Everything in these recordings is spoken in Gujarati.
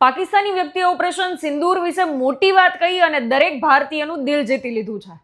પાકિસ્તાની વ્યક્તિએ ઓપરેશન સિંદૂર વિશે મોટી વાત કહી અને દરેક ભારતીયનું દિલ જીતી લીધું છે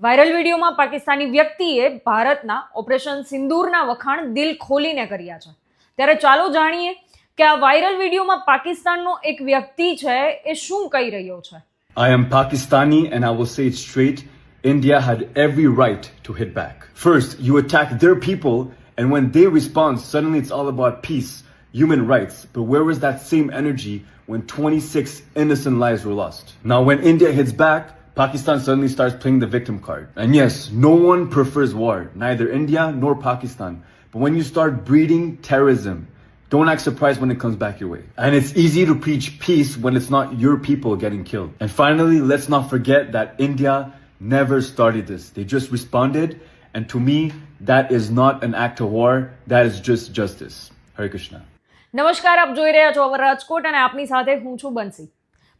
વાયરલ વિડીયોમાં પાકિસ્તાની વ્યક્તિએ ભારતના ઓપરેશન સિંદૂરના વખાણ દિલ ખોલીને કર્યા છે ત્યારે ચાલો જાણીએ કે આ વાયરલ વિડીયોમાં પાકિસ્તાનનો એક વ્યક્તિ છે એ શું કહી રહ્યો છે I am Pakistani and I will say it straight. India had every right to hit back. First, you attack their people, and when they respond, suddenly it's all about peace, human rights. But where was that same energy when 26 innocent lives were lost? Now, when India hits back, Pakistan suddenly starts playing the victim card. And yes, no one prefers war, neither India nor Pakistan. But when you start breeding terrorism, don't act surprised when it comes back your way. And it's easy to preach peace when it's not your people getting killed. And finally, let's not forget that India never started this. They just responded. And to me, that is not an act of war, that is just justice. Hare Krishna. નમસ્કાર, આપ જોઈ રહ્યા છો અવર રાજકોટ અને આપની સાથે હું છું બંસી.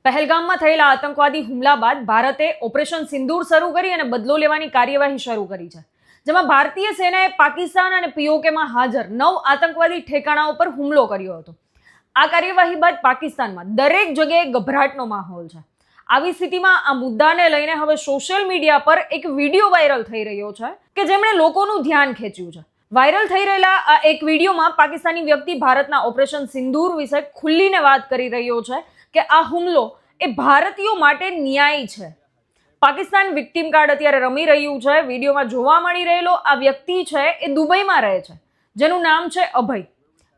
પહેલગામમાં થયેલા આતંકવાદી હુમલા બાદ ભારતે ઓપરેશન સિંદૂર શરૂ કરી અને બદલો લેવાની કાર્યવાહી શરૂ કરી છે. જેમાં ભારતીય સેનાએ પાકિસ્તાન અને પીઓકેમાં હાજર નવ આતંકવાદી ઠેકાણાઓ પર હુમલો કર્યો હતો. આ કાર્યવાહી બાદ પાકિસ્તાનમાં દરેક જગ્યાએ ગભરાટનો માહોલ છે. આવી સ્થિતિમાં આ મુદ્દાને લઈને હવે સોશિયલ મીડિયા પર એક વીડિયો વાયરલ થઈ રહ્યો છે કે જેમણે લોકોનું ધ્યાન ખેંચ્યું છે. વાયરલ થઈ રહેલા આ એક વિડીયોમાં પાકિસ્તાની વ્યક્તિ ભારતના ઓપરેશન સિંદૂર વિશે ખુલ્લીને વાત કરી રહ્યો છે કે આ હુમલો એ ભારતીયો માટે ન્યાય છે. પાકિસ્તાન વિક્ટિમ કાર્ડ અત્યારે રમી રહ્યું છે. વિડીયોમાં જોવા મળી રહેલો આ વ્યક્તિ છે એ દુબઈમાં રહે છે, જેનું નામ છે અભય,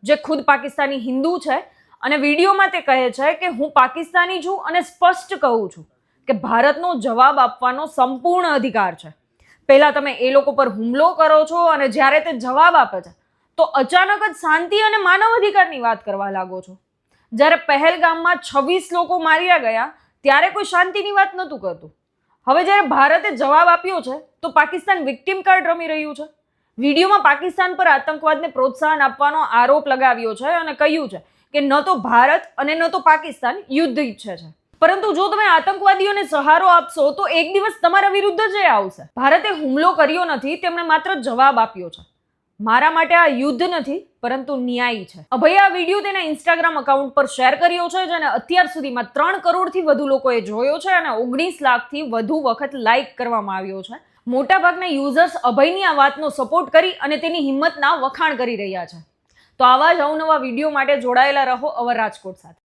જે ખુદ પાકિસ્તાની હિન્દુ છે અને વિડીયોમાં તે કહે છે કે હું પાકિસ્તાની છું અને સ્પષ્ટ કહું છું કે ભારતનો જવાબ આપવાનો સંપૂર્ણ અધિકાર છે. પહેલા તમે એ લોકો પર હુમલો કરો છો અને જ્યારે તે જવાબ આપે છે, તો અચાનક જ શાંતિ અને માનવ અધિકારની વાત કરવા લાગો છો. જ્યારે પહેલગામમાં છવ્વીસ લોકો માર્યા ગયા, ત્યારે કોઈ શાંતિની વાત નહોતું કરતું. હવે જ્યારે ભારતે જવાબ આપ્યો છે, તો પાકિસ્તાન વિક્ટિમ કાર્ડ રમી રહ્યું છે. વિડીયોમાં પાકિસ્તાન પર આતંકવાદને પ્રોત્સાહન આપવાનો આરોપ લગાવ્યો છે અને કહ્યું છે કે ન તો ભારત અને ન તો પાકિસ્તાન યુદ્ધ ઈચ્છે છે. પરંતુ જો તમે આતંકવાદીઓને સહારો આપશો, તો એક દિવસ તમારા વિરુદ્ધ જ આવશે. ભારતે હુમલો કર્યો નથી, તેમણે માત્ર જવાબ આપ્યો છે. મારા માટે આ યુદ્ધ નથી, પરંતુ ન્યાય છે. અભય આ વીડિયો તેના ઇન્સ્ટાગ્રામ અકાઉન્ટ પર શેર કર્યો છે, જેને અત્યાર સુધીમાં ત્રણ કરોડથી વધુ લોકોએ જોયો છે અને ઓગણીસ લાખથી વધુ વખત લાઇક કરવામાં આવ્યો છે. મોટાભાગના યુઝર્સ અભયની આ વાતનો સપોર્ટ કરી અને તેની હિંમતના વખાણ કરી રહ્યા છે. તો આવા જ અવનવા વીડિયો માટે જોડાયેલા રહો અવર રાજકોટ સાથે.